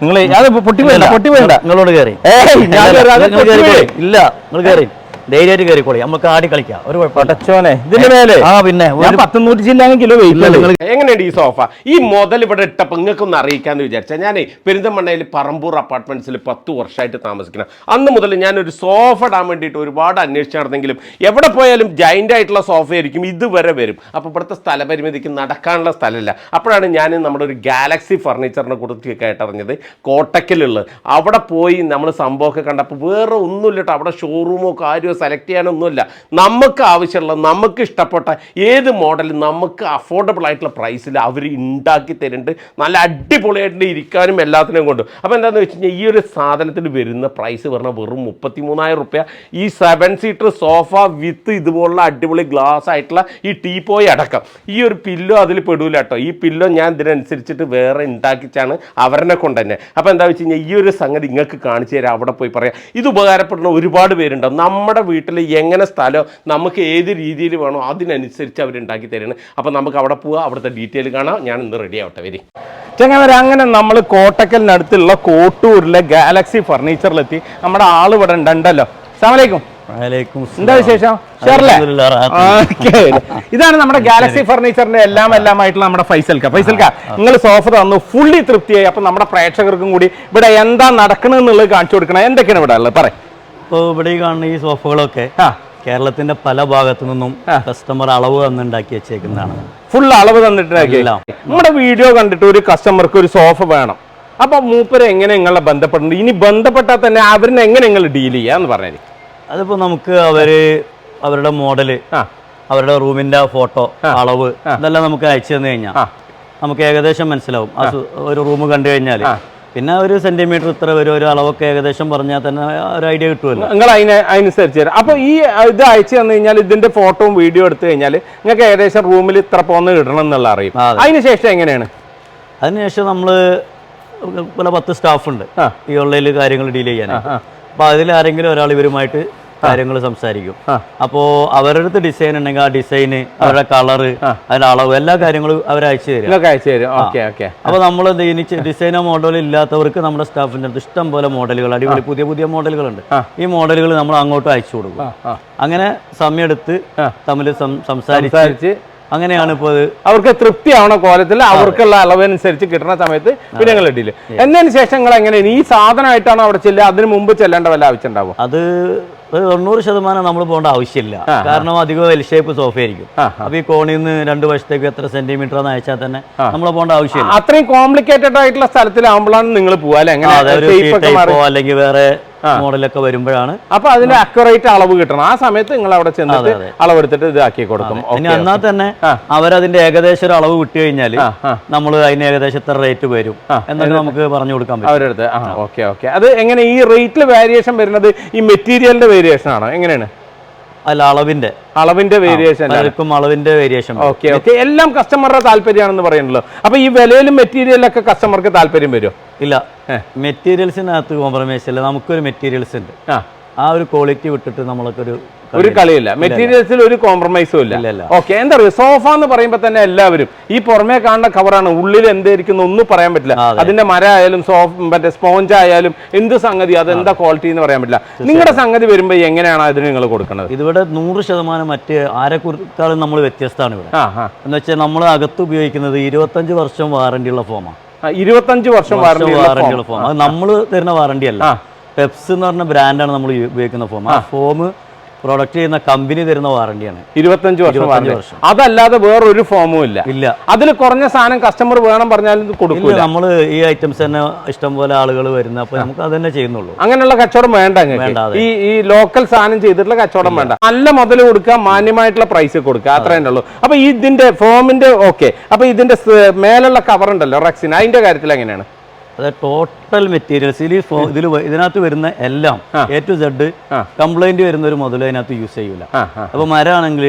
നിങ്ങൾ അത് പൊട്ടി വേണ്ട പൊട്ടി വേണ്ട നിങ്ങളോട് കയറി ഇല്ല നിങ്ങൾ കയറി ധൈര്യമായിട്ട് കയറിക്കോളി നമുക്ക് ആടി കളിക്കാം. ഒരു കുഴപ്പമില്ല. പടച്ചോനെ ഇതിന്റെ മേലെ? ആ പിന്നെ പത്തുനൂറ്റി ചില്ലാനും കിലോ വെയിറ്റ് നിങ്ങൾ എങ്ങനെയുണ്ട് ഈ സോഫ? ഈ മുതൽ ഇവിടെ ഇട്ടപ്പോൾ നിങ്ങൾക്കൊന്ന് അറിയിക്കാന്ന് വിചാരിച്ചാൽ ഞാൻ പെരിന്തമണ്ണയിൽ പറമ്പൂർ അപ്പാർട്ട്മെന്റ്സിൽ പത്ത് വർഷമായിട്ട് താമസിക്കണം. അന്ന് മുതൽ ഞാൻ ഒരു സോഫ ഇടാൻ വേണ്ടിയിട്ട് ഒരുപാട് അന്വേഷിച്ച് നടന്നെങ്കിലും എവിടെ പോയാലും ജൈന്റ് ആയിട്ടുള്ള സോഫ ആയിരിക്കും ഇതുവരെ വരും. അപ്പോൾ ഇവിടുത്തെ സ്ഥലപരിമിതിക്ക് നടക്കാനുള്ള സ്ഥലമില്ല. അപ്പോഴാണ് ഞാൻ നമ്മുടെ ഒരു ഗാലക്സി ഫർണിച്ചറിനെ കുറിച്ച് കേട്ടറിഞ്ഞത് കോട്ടക്കലുള്ളത് അവിടെ പോയി നമ്മൾ സംഭവമൊക്കെ കണ്ടപ്പോൾ വേറെ ഒന്നുമില്ലട്ടോ അവിടെ ഷോറൂമോ കാര്യമോ സെലക്ട് ചെയ്യാനൊന്നുമില്ല. നമുക്ക് ആവശ്യമുള്ള നമുക്ക് ഇഷ്ടപ്പെട്ട ഏത് മോഡൽ നമുക്ക് അഫോർഡബിൾ ആയിട്ടുള്ള പ്രൈസിൽ അവർ ഉണ്ടാക്കി തരുന്നുണ്ട്. നല്ല അടിപൊളിയായിട്ട് ഇരിക്കാനും എല്ലാത്തിനും കൊണ്ട്. അപ്പോൾ എന്താണെന്ന് വെച്ച് കഴിഞ്ഞാൽ ഈ ഒരു സാധനത്തിന് വരുന്ന പ്രൈസ് പറഞ്ഞാൽ വെറും മുപ്പത്തി മൂന്നായിരം റുപ്യ. ഈ സെവൻ സീറ്റർ സോഫ വിത്ത് ഇതുപോലുള്ള അടിപൊളി ഗ്ലാസ് ആയിട്ടുള്ള ഈ ടീപ്പോയി അടക്കം. ഈ ഒരു പില്ലോ അതിൽ പെടൂല കേട്ടോ ഈ പില്ലോ ഞാൻ ഇതിനനുസരിച്ചിട്ട് വേറെ ഉണ്ടാക്കിച്ചാണ് അവരനെ കൊണ്ട് തന്നെ അപ്പോൾ എന്താ വെച്ച് കഴിഞ്ഞാൽ ഈ ഒരു സംഗതി നിങ്ങൾക്ക് കാണിച്ചു തരാം. അവിടെ പോയി പറയാം. ഇത് ഉപകാരപ്പെടുന്ന ഒരുപാട് പേരുണ്ടാവും നമ്മുടെ വീട്ടിൽ എങ്ങനെ സ്ഥലം നമുക്ക് ഏത് രീതിയിൽ വേണോ അതിനനുസരിച്ച് അവർ ഉണ്ടാക്കി തരുന്നത്. അപ്പോൾ നമുക്ക് അവിടെ പോവുക അവിടുത്തെ ഡീറ്റെയിൽ കാണാം. ഞാൻ ഇന്ന് റെഡി ആവട്ടെ വരി. ചങ്ങാവരെ അങ്ങനെ നമ്മൾ കോട്ടക്കലിനടുത്തുള്ള കോട്ടൂരിലെ ഗാലക്സി ഫർണിച്ചറിലെത്തി നമ്മുടെ ആൾ ഇവിടെ ഉണ്ടല്ലോ. സാമലേക്കും എന്താ വിശേഷം. ഇതാണ് നമ്മുടെ ഗാലക്സി ഫർണിച്ചറിന്റെ എല്ലാം എല്ലാം ആയിട്ടുള്ള നമ്മുടെ ഫൈസൽക്ക. ഫൈസൽക്ക നിങ്ങൾ സോഫ തന്നു ഫുള്ളി തൃപ്തിയായി. അപ്പൊ നമ്മുടെ പ്രേക്ഷകർക്കും കൂടി ഇവിടെ എന്താ നടക്കണെന്നുള്ളത് കാണിച്ചു കൊടുക്കണം. എന്തൊക്കെയാണ് ഇവിടെ ഉള്ളത്? പറ ഇപ്പോൾ ഇവിടെ കാണുന്ന ഈ സോഫകളൊക്കെ കേരളത്തിന്റെ പല ഭാഗത്തു നിന്നും കസ്റ്റമർ അളവ് തന്നുണ്ടാക്കി വെച്ചേക്കുന്നതാണ്. ഫുൾ അളവ് തന്നിട്ടില്ല. നമ്മുടെ വീഡിയോ കണ്ടിട്ട് ഒരു കസ്റ്റമർക്ക് ഒരു സോഫ വേണം. അപ്പൊ മൂപ്പര് എങ്ങനെ നിങ്ങളെ ബന്ധപ്പെടുന്നത് ഇനി ബന്ധപ്പെട്ടാൽ തന്നെ അവരിനെ എങ്ങനെ നിങ്ങൾ ഡീൽ ചെയ്യാന്ന് പറഞ്ഞു അതിപ്പോ നമുക്ക് അവർ അവരുടെ മോഡൽ അവരുടെ റൂമിന്റെ ഫോട്ടോ അളവ് ഇതെല്ലാം നമുക്ക് അയച്ചു തന്നു കഴിഞ്ഞാൽ നമുക്ക് ഏകദേശം മനസ്സിലാവും. ഒരു റൂം കണ്ടു കഴിഞ്ഞാൽ പിന്നെ ഒരു സെന്റിമീറ്റർ ഇത്ര വരും ഒരു അളവൊക്കെ ഏകദേശം പറഞ്ഞാൽ തന്നെ ഒരു ഐഡിയ കിട്ടുമല്ലോ. നിങ്ങൾ അതിനെ അതിനനുസരിച്ച് തരാം. അപ്പോൾ ഈ ഇത് അയച്ചു തന്നു കഴിഞ്ഞാൽ ഇതിന്റെ ഫോട്ടോയും വീഡിയോ എടുത്തു കഴിഞ്ഞാൽ നിങ്ങൾക്ക് ഏകദേശം റൂമിൽ ഇത്ര പോന്ന് ഇടണം എന്നുള്ള അറിയും. അതിനുശേഷം എങ്ങനെയാണ്? അതിനുശേഷം നമ്മൾ പല പത്ത് സ്റ്റാഫുണ്ട് ഈ ഓൺലൈനിൽ കാര്യങ്ങൾ ഡീൽ ചെയ്യാൻ. അപ്പോൾ അതിൽ ആരെങ്കിലും ഒരാൾ ഇവരുമായിട്ട് കാര്യങ്ങൾ സംസാരിക്കും. അപ്പോ അവരുടെ അടുത്ത് ഡിസൈൻ ഉണ്ടെങ്കിൽ ആ ഡിസൈന് അവരുടെ കളർ അതിന്റെ അളവ് എല്ലാ കാര്യങ്ങളും അവർ അയച്ചു തരും. അയച്ചു തരും. Okay okay. അപ്പൊ നമ്മൾ ഇനി ഡിസൈനോ മോഡൽ ഇല്ലാത്തവർക്ക് നമ്മുടെ സ്റ്റാഫിന്റെ അടുത്ത് ഇഷ്ടം പോലെ മോഡലുകൾ അടിപൊളി പുതിയ പുതിയ മോഡലുകളുണ്ട് ഈ മോഡലുകൾ നമ്മൾ അങ്ങോട്ട് അയച്ചു കൊടുക്കും. അങ്ങനെ സമയമെടുത്ത് തമ്മിൽ സംസാരിച്ച് അങ്ങനെയാണ് ഇപ്പോൾ അവർക്ക് തൃപ്തിയാവണ കോലത്തിൽ അവർക്കുള്ള അളവനുസരിച്ച് കിട്ടുന്ന സമയത്ത് പിന്നെ നിങ്ങൾ ഇടില്ല എന്നതിന് ശേഷം നിങ്ങൾ എങ്ങനെയാണ് ഈ സാധനമായിട്ടാണോ അവിടെ ചെല്ലുക? അതിന് മുമ്പ് ചെല്ലേണ്ട വല്ല ആവശ്യം ഉണ്ടാവും? അത് ഒരു തൊണ്ണൂറ് ശതമാനം നമ്മൾ പോകേണ്ട ആവശ്യമില്ല. കാരണം അധികം എൽ ഷേപ്പ് സോഫ ആയിരിക്കും. അപ്പൊ ഈ കോണിൽ നിന്ന് രണ്ട് വശത്തേക്ക് എത്ര സെന്റിമീറ്റർ എന്ന് അയച്ചാൽ തന്നെ നമ്മൾ പോകേണ്ട ആവശ്യമില്ല. അത്രയും കോംപ്ലിക്കേറ്റഡ് ആയിട്ടുള്ള സ്ഥലത്തിലാവുമ്പോഴാണ് നിങ്ങൾ പോവാ അല്ലെങ്കിൽ വേറെ മോഡലൊക്കെ വരുമ്പോഴാണ്. അപ്പൊ അതിന്റെ അക്യുറേറ്റ് അളവ് കിട്ടണം. ആ സമയത്ത് നിങ്ങൾ അവിടെ ചെന്നിട്ട്. അളവെടുത്തിട്ട് ഇതാക്കി കൊടുക്കും. ഇനി എന്നാൽ തന്നെ അവരതിന്റെ ഏകദേശം ഒരു അളവ് വിട്ടു കഴിഞ്ഞാൽ നമ്മൾ അതിന് ഏകദേശം എത്ര റേറ്റ് വരും എന്നൊക്കെ നമുക്ക് പറഞ്ഞു കൊടുക്കാൻ പറ്റും. ഓക്കെ ഓക്കെ അത് എങ്ങനെ ഈ റേറ്റിൽ വേരിയേഷൻ വരുന്നത്? ഈ മെറ്റീരിയലിന്റെ വേരിയേഷൻ ആണോ? എങ്ങനെയാണ്? അല്ല അളവിന്റെ. അളവിന്റെ വേരിയേഷൻ പലർക്കും അളവിന്റെ വേരിയേഷൻ ഓക്കെ ഓക്കെ എല്ലാം കസ്റ്റമറുടെ താല്പര്യമാണെന്ന് പറയുന്നല്ലോ അപ്പൊ ഈ വിലയിലും മെറ്റീരിയലൊക്കെ കസ്റ്റമർക്ക് താല്പര്യം വരും ഇല്ല. മെറ്റീരിയൽസിനകത്ത് കോംപ്രമൈസ് ഇല്ല. നമുക്കൊരു മെറ്റീരിയൽസ് ഉണ്ട്. ആ. ഒരു ക്വാളിറ്റി വിട്ടിട്ട് നമ്മളൊക്കെ ഒരു ഒരു കളിയില്ല. മെറ്റീരിയൽസിൽ ഒരു കോംപ്രമൈസും ഇല്ല. ഓക്കെ എന്താ പറയുക? സോഫ എന്ന് പറയുമ്പോൾ തന്നെ എല്ലാവരും ഈ പുറമേ കാണുന്ന കവറാണ് ഉള്ളിൽ എന്തായിരിക്കും ഒന്നും പറയാൻ പറ്റില്ല. അതിന്റെ മര ആയാലും സോഫ മറ്റേ സ്പോഞ്ച് ആയാലും എന്ത് സംഗതി അതെന്താ ക്വാളിറ്റി എന്ന് പറയാൻ പറ്റില്ല. നിങ്ങളുടെ സംഗതി വരുമ്പോൾ എങ്ങനെയാണ് അതിന് നിങ്ങൾ കൊടുക്കുന്നത്? ഇതിവിടെ നൂറ് ശതമാനം മറ്റ് ആരെക്കുറിച്ചാലും നമ്മൾ വ്യത്യസ്തമാണ് ഇവിടെ. എന്ന് വെച്ചാൽ നമ്മൾ അകത്ത് ഉപയോഗിക്കുന്നത് ഇരുപത്തഞ്ച് വർഷം വാറണ്ടി ഉള്ള ഫോമാണ് ഇരുപത്തഞ്ച് വർഷം വാറണ്ടി വാറണ്ടി ഉള്ള ഫോം അത് നമ്മൾ തരുന്ന വാറണ്ടി അല്ല. പെപ്സ് എന്ന് പറഞ്ഞ ബ്രാൻഡാണ് നമ്മൾ ഉപയോഗിക്കുന്ന ഫോം ആ ഫോം പ്രൊഡക്റ്റ് ചെയ്യുന്ന കമ്പനി തരുന്ന വാറണ്ടിയാണ് ഇരുപത്തഞ്ച് വർഷം. അതല്ലാതെ വേറൊരു ഫോമും ഇല്ല. ഇല്ല. അതിൽ കുറഞ്ഞ സാധനം കസ്റ്റമർ വേണം പറഞ്ഞാലും ഇത് ഇല്ല കൊടുക്കൂല നമ്മൾ ഈ ഐറ്റംസ് തന്നെ ഇഷ്ടം പോലെ ആളുകൾ വരുന്ന അപ്പൊ നമുക്ക് അത് തന്നെ ചെയ്യുന്നുള്ളൂ. അങ്ങനെയുള്ള കച്ചവടം വേണ്ട ഈ ഈ ലോക്കൽ സാധനം ചെയ്തിട്ടുള്ള കച്ചവടം വേണ്ട. നല്ല മുതൽ കൊടുക്കുക മാന്യമായിട്ടുള്ള പ്രൈസ് കൊടുക്കുക. അത്രേ ഉള്ളൂ. അപ്പൊ ഇതിന്റെ ഫോമിന്റെ ഓക്കെ അപ്പൊ ഇതിന്റെ മേലുള്ള കവർ ഉണ്ടല്ലോ റെക്സിന് അതിന്റെ കാര്യത്തിൽ എങ്ങനെയാണ്? അത് ടോട്ടൽ മെറ്റീരിയൽസ് ഇതിൽ ഇതിൽ ഇതിനകത്ത് വരുന്ന എല്ലാം എ ടു സെഡ് കംപ്ലൈന്റ് വരുന്ന ഒരു മുതൽ അതിനകത്ത് യൂസ് ചെയ്യൂല. അപ്പോൾ മരമാണെങ്കിൽ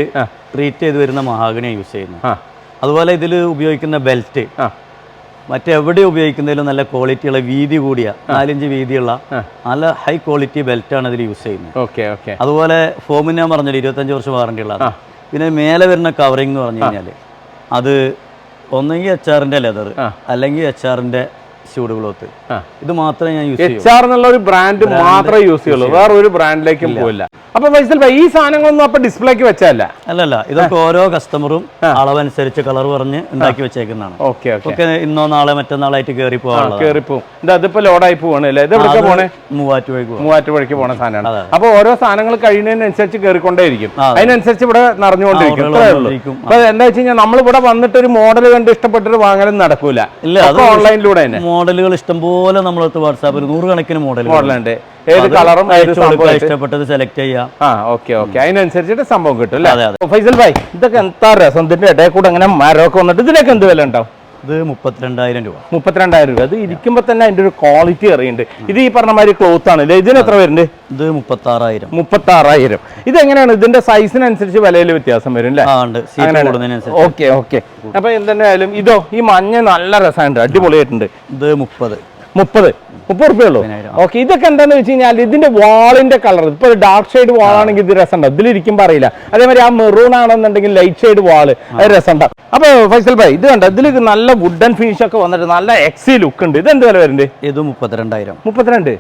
ട്രീറ്റ് ചെയ്ത് വരുന്ന മഹാഗണിയാണ് യൂസ് ചെയ്യുന്നത് അതുപോലെ ഇതിൽ ഉപയോഗിക്കുന്ന ബെൽറ്റ് മറ്റെവിടെ ഉപയോഗിക്കുന്നതിലും നല്ല ക്വാളിറ്റിയുള്ള വീതി കൂടിയ നാലിഞ്ച് വീതിയുള്ള നല്ല ഹൈ ക്വാളിറ്റി ബെൽറ്റ് ആണ് ഇതിൽ യൂസ് ചെയ്യുന്നത് ഓക്കെ ഓക്കെ അതുപോലെ ഫോമിന് ഞാൻ പറഞ്ഞത് ഇരുപത്തഞ്ച് വർഷം വാറണ്ടി ഉള്ളത്. പിന്നെ മേലെ വരുന്ന കവറിംഗ് എന്ന് പറഞ്ഞു കഴിഞ്ഞാൽ അത് ഒന്നെങ്കിൽ എച്ച് ആറിന്റെ ലെതർ അല്ലെങ്കിൽ എച്ച് ആറിന്റെ ചൂട് ക്ലോത്ത് ഇത് മാത്രമേ ഞാൻ യൂസ് ചെയ്യൂ എച്ച് ആർ എന്നുള്ള ഒരു ബ്രാൻഡ് മാത്രമേ യൂസ് ചെയ്യുള്ളൂ. വേറെ ഒരു ബ്രാൻഡിലേക്കും പോയില്ല അപ്പൊ ഫൈസൽ ഈ സാധനങ്ങളൊന്നും അപ്പൊ ഡിസ്പ്ലേക്ക് വെച്ചല്ല അല്ലല്ല ഇതൊക്കെ ഓരോ കസ്റ്റമറും അളവനുസരിച്ച് കളർ പറഞ്ഞ് ഉണ്ടാക്കി വെച്ചേക്കുന്നതാണ്. Okay okay. ഇന്നോ നാളെ മറ്റന്നാളായിട്ട് കയറി പോകാനുള്ളത് കേറിപ്പോവും. ഇത് അതിപ്പോ ലോഡായി പോവാണ് അല്ലേ? ഇത് എവിടെ പോണേ? മൂവാറ്റുപുഴയ്ക്ക് പോകും മൂവാറ്റുപുഴയ്ക്ക് പോണ സാധനമാണ്. അപ്പൊ ഓരോ സാധനങ്ങൾ കഴിയുന്നതിനനുസരിച്ച് കയറിക്കൊണ്ടേയിരിക്കും അതെ. അതിനനുസരിച്ച് ഇവിടെ നിറഞ്ഞുകൊണ്ടിരിക്കും. അപ്പൊ എന്താ വെച്ച് കഴിഞ്ഞാൽ നമ്മളിവിടെ വന്നിട്ട് ഒരു മോഡൽ കണ്ട് ഇഷ്ടപ്പെട്ടിട്ട് വാങ്ങലും നടക്കൂല. ഓൺലൈനിലൂടെ തന്നെ. മോഡലുകൾ ഇഷ്ടംപോലെ നമ്മളടുത്ത് വാട്സാപ്പിൽ നൂറുകണക്കിന് മോഡലുകൾ മോഡലുണ്ട്. ഏത് കളറും ഇഷ്ടപ്പെട്ടത് സെലക്ട് ചെയ്യാം ആ ഓക്കെ ഓക്കെ. അതിനനുസരിച്ചിട്ട് സംഭവം കിട്ടും അല്ലേ. ഫൈസൽ ഭായ് ഇതൊക്കെ എന്താ രസം? ഇതിന്റെ ഇടയിൽ കൂടെ അങ്ങനെ മരമൊക്കെ വന്നിട്ട് ഇതിനൊക്കെ എന്ത് വില ഉണ്ടാവും? ഇത് മുപ്പത്തിരണ്ടായിരം രൂപ. മുപ്പത്തിരണ്ടായിരം രൂപ. അത് ഇരിക്കുമ്പോ തന്നെ അതിന്റെ ഒരു ക്വാളിറ്റി അറിയുന്നുണ്ട്. ഇത് ഈ പറഞ്ഞ മാതിരി ക്ലോത്ത് ആണ് അല്ലേ? ഇതിന് എത്ര വരുന്നുണ്ട്? ഇത് മുപ്പത്താറായിരം. മുപ്പത്തി ആറായിരം ഇത് എങ്ങനെയാണ്? ഇതിന്റെ സൈസിനനുസരിച്ച് വിലയിൽ വ്യത്യാസം വരും അല്ലേ? ഓക്കെ ഓക്കെ അപ്പൊ എന്തായാലും ഇതോ ഈ മഞ്ഞ നല്ല രസമുണ്ട്. അടിപൊളിയായിട്ടുണ്ട്. ഇത് മുപ്പത്. മുപ്പത്. മുപ്പത് റുപ്യ ഉള്ളൂ. ഓക്കെ ഇതൊക്കെ എന്താന്ന് വെച്ച് കഴിഞ്ഞാൽ ഇതിന്റെ വാളിന്റെ കളർ ഇപ്പൊ ഡാർക്ക് ഷെയ്ഡ് വാളാണെങ്കിൽ ഇത് രസമുണ്ടാവും ഇതിലിരിക്കുമ്പോൾ അറിയില്ല. അതേമാതിരി ആ മെറൂൺ ആണെന്നുണ്ടെങ്കിൽ ലൈറ്റ് ഷെയ്ഡ് വാൾ അത് രസമുണ്ടാവും അപ്പൊ ഫൈസൽ ഭായ് ഇത് കണ്ടോ? ഇതിൽ നല്ല വുഡൻ ഫിനിഷ് ഒക്കെ വന്നിട്ട് നല്ല എക്സി ലുക്ക് ഉണ്ട്. ഇത് എന്ത് വില വരുന്നുണ്ട് ഇത് മുപ്പത്തിരണ്ടായിരം. മുപ്പത്തിരണ്ട്?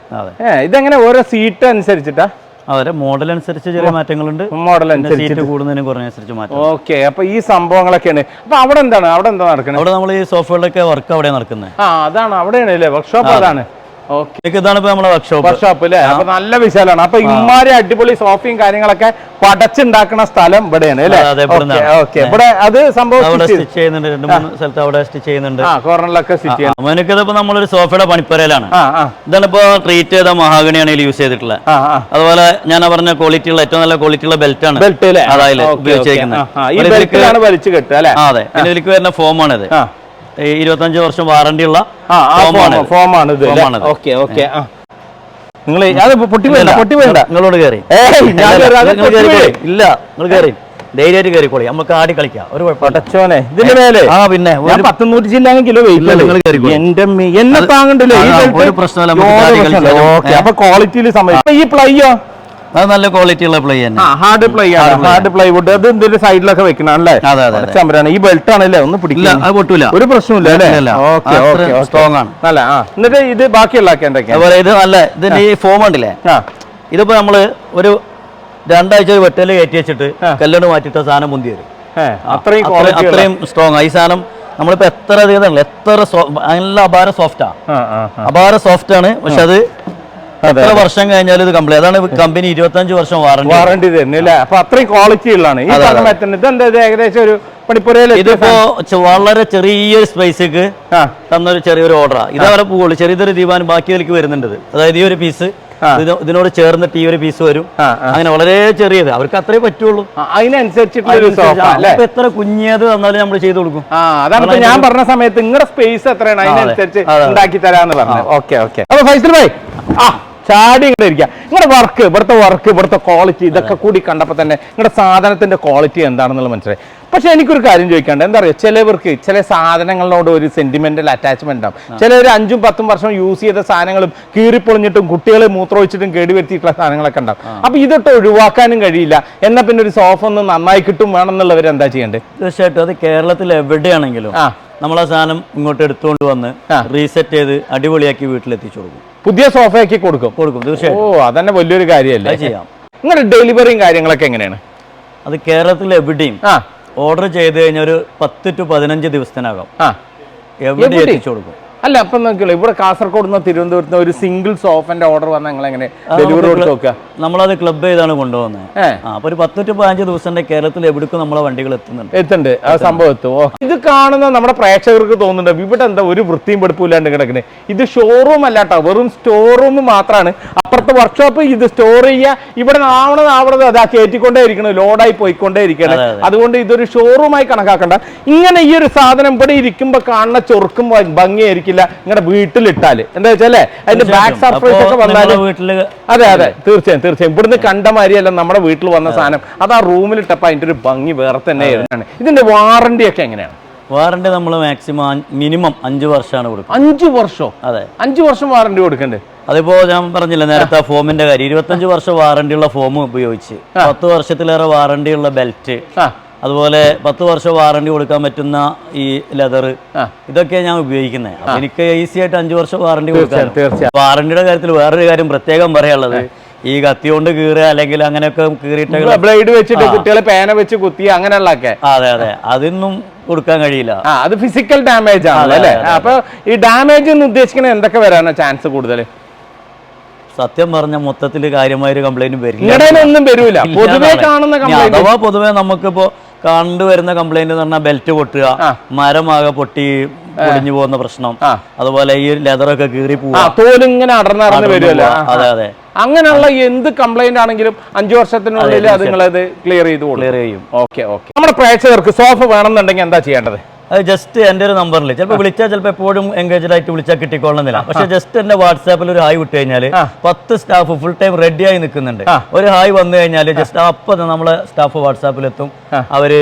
ഏഹ് ഇതെങ്ങനെ ഓരോ സീറ്റ് അനുസരിച്ചിട്ടാ? അവരെ മോഡൽ അനുസരിച്ച് ചെറിയ മാറ്റങ്ങളുണ്ട്. മോഡൽ അനുസരിച്ച് കൂടുന്നതിനും കുറഞ്ഞ കുറഞ്ഞനുസരിച്ച് മാറ്റം. ഓക്കെ അപ്പൊ ഈ സംഭവങ്ങളൊക്കെയാണ്. അപ്പൊ അവിടെ എന്താണ്? അവിടെ എന്താ നടക്കുന്നത് അവിടെ നമ്മൾ ഈ സോഫ്റ്റ്വെയറിലൊക്കെ വർക്ക് അവിടെ നടക്കുന്നത് ആ അതാണ്. അവിടെയാണ് അല്ലേ? വർക്ക്ഷോപ്പ് അതാണ്. ഇതാണ് ഇപ്പൊ നമ്മുടെ വർക്ക്ഷോപ്പ് വർക്ക്ഷോപ്പ് അല്ലേ അപ്പൊ നല്ല വിശാലാണ്. അപ്പൊ ഇമാരി അടിപൊളി സോഫയും കാര്യങ്ങളൊക്കെ പടച്ചുണ്ടാക്കുന്ന സ്ഥലം ഇവിടെയാണ് അല്ലേ? ഇവിടെ അത് സംഭവം സ്റ്റിച്ച് ചെയ്യുന്നുണ്ട്. രണ്ട് മൂന്ന് സ്ഥലത്ത് അവിടെ സ്റ്റിച്ച് ചെയ്യുന്നുണ്ട്. ആ കോർണറിലൊക്കെ സ്റ്റിച്ച് ചെയ്യാം അവനൊക്കെ ഇതിപ്പോ നമ്മളൊരു സോഫയുടെ പണിപ്പരയിലാണ്. ഇതാണ് ഇപ്പൊ ട്രീറ്റ് ചെയ്ത മഹാഗണിയാണ് യൂസ് ചെയ്തിട്ടുള്ളത്. അതുപോലെ ഞാൻ പറഞ്ഞ ക്വാളിറ്റി ഉള്ള ഏറ്റവും നല്ല ക്വാളിറ്റി ഉള്ള ബെൽറ്റ് ആണ് ബെൽറ്റ് അതായത് അതെ. പിന്നെ ഇതിലേക്ക് വരുന്ന ഫോമാണ് ഇത് ഇരുപത്തഞ്ച് വർഷം വാറണ്ടി ഉള്ള ഫോമാണ് ഇത്. ഓക്കെ ഓക്കെ നിങ്ങൾ അത് പൊട്ടി വേണ്ട പൊട്ടി വേണ്ട നിങ്ങളോട് കയറി ഇല്ല, നിങ്ങൾ കയറി ധൈര്യമായിട്ട് കയറിക്കോളി നമുക്ക് ആടി കളിക്കാം. ഒരു കുഴപ്പമില്ല. പടച്ചോനെ ഇതിന്റെ മേലെ ആ പിന്നെ പത്തുനൂറ്റി ചില്ലാനും കിലോ. എന്റെ എന്നെ താങ്ങണ്ടല്ലോ. ഒരു പ്രശ്നമില്ല, അപ്പൊ ക്വാളിറ്റിയിൽ സമയം. ഈ പ്ലൈയോ അത് നല്ല ക്വാളിറ്റിയുള്ള പ്ലൈ പ്ലേ തന്നെ. ഹാർഡ് പ്ലൈ ആണ്. ഹാർഡ് പ്ലൈവുഡ് അത് എന്തൊരു സൈഡിലൊക്കെ വെക്കണല്ലേ. ചമ്പരാണ് ഈ ബെൽറ്റ് ആണല്ലേ? ഒന്ന് പിടിക്കില്ല. അത് പൊട്ടൂല. ഒരു പ്രശ്നമില്ല അല്ലേ? strong ആണ്. അല്ല? എന്നിട്ട് ഇത് ബാക്കിയുള്ള അതുപോലെ ഇത് നല്ല ഇതിന്റെ ഈ ഫോം ഉണ്ടല്ലേ? ഇതിപ്പോ നമ്മൾ ഒരു രണ്ടാഴ്ച ഒരു വെട്ടൽ കയറ്റി വെച്ചിട്ട്. കല്ലോട് മാറ്റിയിട്ട സാധനം മുന്തി വരും. അത്രയും അത്രയും- ആ. സ്ട്രോങ് ഈ സാധനം നമ്മളിപ്പോ എത്ര അധികം എത്ര നല്ല അപാര സോഫ്റ്റാ. അപാര സോഫ്റ്റ് ആണ്. പക്ഷെ അതെ, എത്ര വർഷം കഴിഞ്ഞാലും ഇത് കംപ്ലീറ്റ് അതാണ് കമ്പനി ഇരുപത്തഞ്ച് വർഷം വാറണ്ടി വാറണ്ടി തന്നെ അല്ലേ? അപ്പൊ അത്രയും ക്വാളിറ്റി ഉള്ളതാണ്. ഈ സാധനം ഇതെന്താ ഇത് ഏകദേശം ഒരു പണിപ്പുരയിൽ ഇതിപ്പോ വളരെ ചെറിയ സ്പേസിക്ക് തന്നൊരു ചെറിയൊരു ഓർഡറാ ഇത് അവരെ പോകുള്ളൂ ചെറിയൊരു ദീപാൻ ബാക്കിയിലേക്ക് വരുന്നുണ്ട്. അതായത് ഈ ഒരു പീസ് ഇതിനോട് ചേർന്നിട്ട് ഈ ഒരു പീസ് വരും. അങ്ങനെ വളരെ ചെറിയത്. അവർക്ക് അത്രേ പറ്റുള്ളൂ. അപ്പൊ എത്ര കുഞ്ഞത് തന്നാലും നമ്മൾ ചെയ്തു കൊടുക്കും. അതാണ് ഞാൻ പറഞ്ഞ സമയത്ത് നിങ്ങളുടെ സ്പേസ് എത്രയാണ്? അതിനനുസരിച്ച് അതെ, അതെ. ഉണ്ടാക്കി തരാന്ന് പറഞ്ഞു ഓക്കെ ഓക്കെ. അപ്പൊ ഫൈസൽ ഭായി. ആ. ചാടി ഇങ്ങനെ ഇരിക്കുക നിങ്ങളുടെ വർക്ക് ഇവിടുത്തെ വർക്ക് ഇവിടുത്തെ ക്വാളിറ്റി ഇതൊക്കെ കൂടി കണ്ടപ്പോൾ തന്നെ നിങ്ങളുടെ സാധനത്തിന്റെ ക്വാളിറ്റി എന്താണെന്നുള്ള മനസ്സിലായി. പക്ഷെ എനിക്കൊരു കാര്യം ചോദിക്കാണ്ട് എന്താ പറയുക ചിലവർക്ക് ചില സാധനങ്ങളോട് ഒരു സെന്റിമെന്റൽ അറ്റാച്ച്മെന്റ് ഉണ്ടാവും. ചിലർ അഞ്ചും പത്തും വർഷം യൂസ് ചെയ്ത സാധനങ്ങളും കീറിപ്പൊളിഞ്ഞിട്ടും കുട്ടികളെ മൂത്രമൊഴിച്ചിട്ടും കേടുവരുത്തിയിട്ടുള്ള സാധനങ്ങളൊക്കെ ഉണ്ടാവും. അപ്പൊ ഇതൊട്ട് ഒഴിവാക്കാനും കഴിയില്ല. എന്നാ പിന്നെ ഒരു സോഫ ഒന്ന് നന്നായി കിട്ടും വേണമെന്നുള്ളവർ എന്താ ചെയ്യേണ്ടത് തീർച്ചയായിട്ടും. അത് കേരളത്തിൽ എവിടെയാണെങ്കിലും നമ്മൾ ആ സാധനം ഇങ്ങോട്ട് എടുത്തുകൊണ്ട് വന്ന് റീസെറ്റ് ചെയ്ത് അടിപൊളിയാക്കി വീട്ടിലെത്തിച്ചു കൊടുക്കും പുതിയ സോഫയാക്കി കൊടുക്കും. കൊടുക്കും. ഓ തീർച്ചയായിട്ടും അതന്നെ വലിയൊരു കാര്യമല്ലേ ചെയ്യാം. നിങ്ങളുടെ ഡെലിവറിയും കാര്യങ്ങളൊക്കെ എങ്ങനെയാണ്? അത് കേരളത്തിൽ എവിടെയും ആ. ഓർഡർ ചെയ്ത് കഴിഞ്ഞാൽ ഒരു പത്ത് ടു പതിനഞ്ച് ദിവസത്തിനകം. എവിടെ? എത്തിച്ചു കൊടുക്കും? അല്ല അപ്പൊ നോക്കിയുള്ളൂ ഇവിടെ കാസർഗോഡ് നിന്ന് തിരുവനന്തപുരത്ത് ഒരു സിംഗിൾ സോഫന്റെ ഓർഡർ വന്ന നിങ്ങൾ എങ്ങനെ ഡെലിവറി കൊടുത്ത് നോക്കുക നമ്മളത് ക്ലബ് ചെയ്താണ് കൊണ്ടുപോകുന്നത്. അപ്പൊ ഒരു പത്ത് ടു പതിനഞ്ച് ദിവസത്തിന്റെ കേരളത്തിൽ എവിടേക്കും നമ്മളെ വണ്ടികൾ എത്തുന്നുണ്ട്. എത്തുന്നുണ്ട്. ആ സംഭവം എത്തുമോ ഇത് കാണുന്ന നമ്മുടെ പ്രേക്ഷകർക്ക് തോന്നുന്നുണ്ട്. ഇവിടെ എന്താ ഒരു വൃത്തിയും വെടുപ്പില്ലാണ്ട് കിടക്കുന്നത് ഇത് ഷോറൂം അല്ലാട്ടോ വെറും സ്റ്റോർ റൂം മാത്രമാണ് അപ്പുറത്തെ വർക്ക്ഷോപ്പ് ഇത് സ്റ്റോർ ചെയ്യുക. ഇവിടെ ആവണത് ആവണത് അതാ കയറ്റിക്കൊണ്ടേ ഇരിക്കണം ലോഡായി പോയിക്കൊണ്ടേ ഇരിക്കണം അതെ, അതെ. അതുകൊണ്ട് ഇതൊരു ഷോറൂമായി കണക്കാക്കണ്ട. ഇങ്ങനെ ഈ ഒരു സാധനം ഇവിടെ ഇരിക്കുമ്പോ കാണുന്ന ചൊറുക്കും ഭംഗിയായിരിക്കില്ല നിങ്ങളുടെ വീട്ടിലിട്ടാൽ. എന്താ വെച്ചാലേ അതിന്റെ ബാക്ക് സർപ്രൈസ് ഒക്കെ വന്നാൽ അതെ അതെ. തീർച്ചയായും തീർച്ചയായും. ഇവിടുന്ന് കണ്ട മാതിരിയല്ല നമ്മുടെ വീട്ടിൽ വന്ന സാധനം. അത് ആ റൂമിലിട്ടപ്പോ അതിന്റെ ഒരു ഭംഗി വേറെ തന്നെ ആയിരുന്നു ഇതിന്റെ വാറണ്ടി ഒക്കെ എങ്ങനെയാണ്? വാറണ്ടി നമ്മൾ മാക്സിമം മിനിമം അഞ്ച് വർഷമാണ് കൊടുക്കുന്നത്. അഞ്ച് വർഷം? അതെ. അഞ്ച് വർഷം വാറണ്ടി കൊടുക്കണ്ടേ? അതിപ്പോ ഞാൻ പറഞ്ഞില്ല നേരത്തെ ഫോമിന്റെ കാര്യം. ഇരുപത്തഞ്ച് വർഷം വാറണ്ടി ഉള്ള ഫോം ഉപയോഗിച്ച് പത്ത് വർഷത്തിലേറെ വാറണ്ടി ഉള്ള ബെൽറ്റ് അതുപോലെ പത്ത് വർഷം വാറണ്ടി കൊടുക്കാൻ പറ്റുന്ന ഈ ലെതർ ഇതൊക്കെ ഞാൻ ഉപയോഗിക്കുന്നത് എനിക്ക് ഈസി ആയിട്ട് അഞ്ചു വർഷം വാറണ്ടി കൊടുക്കാം. വാറണ്ടിയുടെ കാര്യത്തിൽ വേറൊരു കാര്യം പ്രത്യേകം പറയാനുള്ളത്. ഈ കത്തി കൊണ്ട് കീറുക അല്ലെങ്കിൽ അങ്ങനെയൊക്കെ കീറിയിട്ട് ബ്ലേഡ് വെച്ചിട്ട് കുട്ടികളെ പേന വെച്ച് കുത്തി അങ്ങനെയുള്ളതൊക്കെ. അതെ അതെ. അതൊന്നും കൊടുക്കാൻ കഴിയില്ല. അത് ഫിസിക്കൽ ഡാമേജ് ആണ് അല്ലേ? അപ്പൊ ഈ ഡാമേജ് എന്ന് ഉദ്ദേശിക്കുന്നത് എന്തൊക്കെ വരാനോ ചാൻസ് കൂടുതൽ സത്യം പറഞ്ഞ മൊത്തത്തിൽ കാര്യമായൊരു കംപ്ലൈന്റ് വരില്ല. ഒന്നും വരൂല. പൊതുവേ കാണുന്ന അഥവാ പൊതുവെ നമുക്കിപ്പോ കണ്ടുവരുന്ന കംപ്ലൈന്റ് എന്ന് പറഞ്ഞാൽ ബെൽറ്റ് പൊട്ടുക മരമാകെ പൊട്ടി പൊടിഞ്ഞു പോകുന്ന പ്രശ്നം. അതുപോലെ ഈ ലെതറൊക്കെ കീറി തോലിങ്ങനെ അടർന്നടർന്ന് വരുമല്ലോ അതെ അതെ. അങ്ങനെയുള്ള എന്ത് കംപ്ലൈന്റ് ആണെങ്കിലും അഞ്ചു വർഷത്തിനുള്ളിൽ അത് നിങ്ങളത് ക്ലിയർ ചെയ്ത് ക്ലിയർ ചെയ്യും. Okay okay. നമ്മുടെ പ്രേക്ഷകർക്ക് സോഫ വേണമെന്നുണ്ടെങ്കിൽ എന്താ ചെയ്യേണ്ടത്? ജസ്റ്റ് എന്റെ ഒരു നമ്പറിൽ ചിലപ്പോൾ വിളിച്ചാൽ ചിലപ്പോൾ എപ്പോഴും എൻഗേജഡ് ആയിട്ട് വിളിച്ചാൽ കിട്ടിക്കൊള്ളുന്നില്ല. പക്ഷെ ജസ്റ്റ് എന്റെ വാട്സാപ്പിൽ ഒരു ഹായ് വിട്ട് കഴിഞ്ഞാൽ പത്ത് സ്റ്റാഫ് ഫുൾ ടൈം റെഡി ആയി നിൽക്കുന്നുണ്ട്. ഒരു ഹായ് വന്നു കഴിഞ്ഞാൽ ജസ്റ്റ് അപ്പം നമ്മളെ സ്റ്റാഫ് വാട്സാപ്പിലെത്തും. അവർ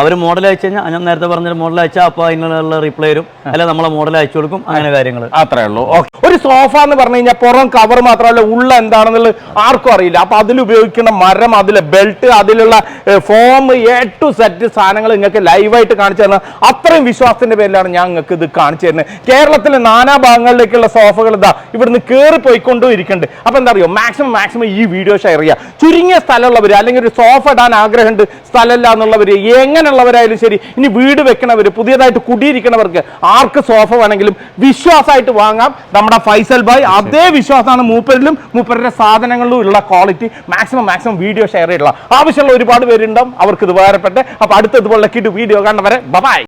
അവർ മോഡൽ അയച്ചു കഴിഞ്ഞാൽ ഞാൻ നേരത്തെ പറഞ്ഞ മോഡൽ അയച്ചാൽ അപ്പോൾ അതിനുള്ള റിപ്ലൈ വരും. അല്ല നമ്മളെ മോഡൽ അയച്ചു കൊടുക്കും അങ്ങനെ കാര്യങ്ങൾ അത്രേ ഉള്ളൂ. ഓക്കെ ഒരു സോഫ എന്ന് പറഞ്ഞു കഴിഞ്ഞാൽ പുറം കവർ മാത്രമല്ല ഉള്ള എന്താണെന്നുള്ളത് ആർക്കും അറിയില്ല. അപ്പൊ അതിൽ ഉപയോഗിക്കുന്ന മരം അതിലെ ബെൽറ്റ് അതിലുള്ള ഫോം എ ടു സെറ്റ് സാധനങ്ങൾ നിങ്ങൾക്ക് ലൈവായിട്ട് കാണിച്ചു തരുന്നത് അത്രയും വിശ്വാസത്തിന്റെ പേരിലാണ് ഞാൻ നിങ്ങൾക്ക് ഇത് കാണിച്ചു തരുന്നത്. കേരളത്തിലെ നാനാ ഭാഗങ്ങളിലേക്കുള്ള സോഫകൾ ഇതാ ഇവിടുന്ന് കയറി പോയിക്കൊണ്ടും ഇരിക്കുന്നുണ്ട് അപ്പൊ എന്താ അറിയോ? മാക്സിമം മാക്സിമം ഈ വീഡിയോ ഷെയർ ചെയ്യുക ചുരുങ്ങിയ സ്ഥലമുള്ളവർ അല്ലെങ്കിൽ ഒരു സോഫ ഇടാൻ ആഗ്രഹമുണ്ട് സ്ഥലമില്ല എന്നുള്ളവർ എങ്ങനെയുള്ളവരായാലും ശരി ഇനി വീട് വെക്കണവർ പുതിയതായിട്ട് കുടിയിരിക്കണവർക്ക് ആർക്ക് സോഫ വേണമെങ്കിലും വിശ്വാസമായിട്ട് വാങ്ങാം. നമ്മുടെ ഫൈസൽ ഭായ് അതേ വിശ്വാസമാണ് മൂപ്പരിലും മൂപ്പരുടെ സാധനങ്ങളിലും ഉള്ള quality maximum maximum video share ചെയ്തിട്ടുള്ള ആവശ്യമുള്ള ഒരുപാട് പേരുണ്ടാവും അവർക്ക് ഇത് ഉപകാരപ്പെട്ടെ. അപ്പൊ അടുത്ത ഇതുപോലുള്ള കിട് വീഡിയോ കണ്ടവരെ ബൈ